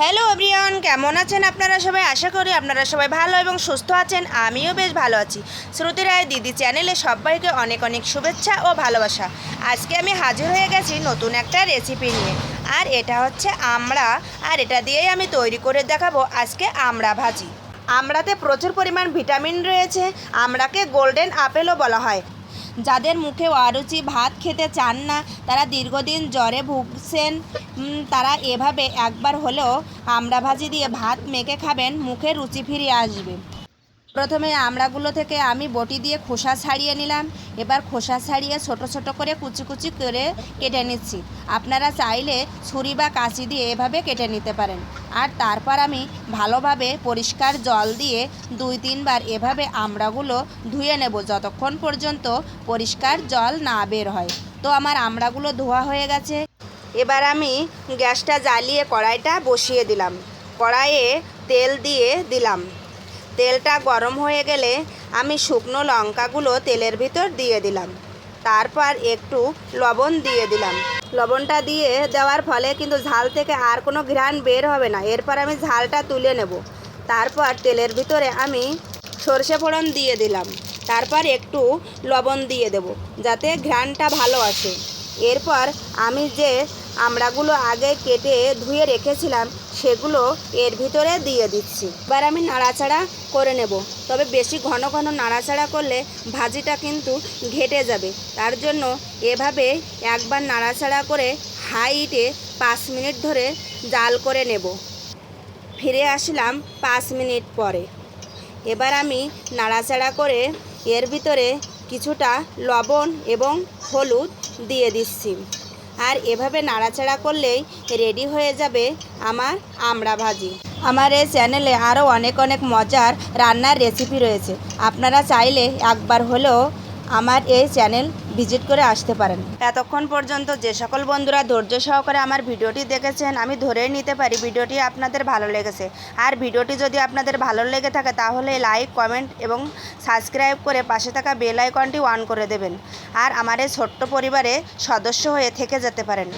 Hello everyone কেমন আছেন আপনারা সবাই? আশা করি আপনারা সবাই ভালো এবং সুস্থ আছেন। আমিও বেশ ভালো আছি। শ্রুতি রায় দিদি চ্যানেলে সবাইকে অনেক অনেক শুভেচ্ছা ও ভালোবাসা। আজকে আমি হাজির হয়ে গেছি নতুন একটা রেসিপি নিয়ে। আর এটা হচ্ছে আমড়া আর এটা দিয়েই আমি তৈরি করে দেখাবো আজকে আমড়া ভাজি। আমড়াতে প্রচুর পরিমাণ ভিটামিন রয়েছে। আমড়াকে গোল্ডেন আপেলও বলা হয়। যাদের মুখে অরুচি ভাত খেতে চান না, তারা দীর্ঘদিন জ্বরে ভুগছেন। তারা এভাবে একবার হলেও আমড়া ভাজি দিয়ে ভাত মেখে খাবেন, মুখে রুচি ফিরিয়ে আসবে। প্রথমে আমড়াগুলো থেকে আমি বটি দিয়ে খোসা ছাড়িয়ে নিলাম। এবার খোসা ছাড়িয়ে ছোট ছোট করে কুচি কুচি করে কেটে নিচ্ছি। আপনারা চাইলে ছুরি বা কাঁচি দিয়ে এভাবে কেটে নিতে পারেন। আর তারপর আমি ভালোভাবে পরিষ্কার জল দিয়ে দুই তিনবার এভাবে আমড়াগুলো ধুয়ে নেব যতক্ষণ পর্যন্ত পরিষ্কার জল না বের হয়। তো আমার আমড়াগুলো ধোয়া হয়ে গেছে। এবার আমি গ্যাসটা জ্বালিয়ে কড়াইটা বসিয়ে দিলাম। কড়াইয়ে তেল দিয়ে দিলাম। তেলটা গরম হয়ে গেলে আমি শুকনো লঙ্কাগুলো তেলের ভিতর দিয়ে দিলাম। তারপর একটু লবণ দিয়ে দিলাম। লবণটা দিয়ে দেওয়ার ফলে কিন্তু ঝাল থেকে আর কোনো ঘ্রাণ বের হবে না। এরপর আমি ঝালটা তুলে নেব। তারপর তেলের ভিতরে আমি সর্ষে ফোড়ন দিয়ে দিলাম। তারপর একটু লবণ দিয়ে দেব যাতে ঘ্রাণটা ভালো আসে। এরপর আমি যে আমড়াগুলো আগে কেটে ধুয়ে রেখেছিলাম সেগুলো এর ভিতরে দিয়ে দিচ্ছি। এবার আমি নাড়াচাড়া করে নেব। তবে বেশি ঘন ঘন নাড়াচাড়া করলে ভাজিটা কিন্তু ঘেটে যাবে। তার জন্য এভাবে একবার নাড়াচাড়া করে হাইটে পাঁচ মিনিট ধরে জাল করে নেব। ফিরে আসলাম পাঁচ মিনিট পরে। এবার আমি নাড়াচাড়া করে এর ভিতরে কিছুটা লবণ এবং হলুদ দিয়ে দিচ্ছি। এভাবে নাড়াচাড়া করলেই রেডি হয়ে যাবে আমার আমড়া ভাজি। আমার এই চ্যানেলে আরও অনেক অনেক মজার রান্নার রেসিপি রয়েছে। আপনারা চাইলে একবার হলেও আমার এই চ্যানেল ভিজিট করে আসতে পারেন। এতক্ষণ পর্যন্ত যে সকল বন্ধুরা ধৈর্য সহকারে আমার ভিডিওটি দেখেছেন, আমি ধরেই নিতে পারি ভিডিওটি আপনাদের ভালো লেগেছে। আর ভিডিওটি যদি আপনাদের ভালো লেগে থাকে তাহলে লাইক, কমেন্ট এবং সাবস্ক্রাইব করে পাশে থাকা বেল আইকনটি অন করে দেবেন। আর আমার এই ছোট্ট পরিবারে সদস্য হয়ে থেকে যেতে পারেন।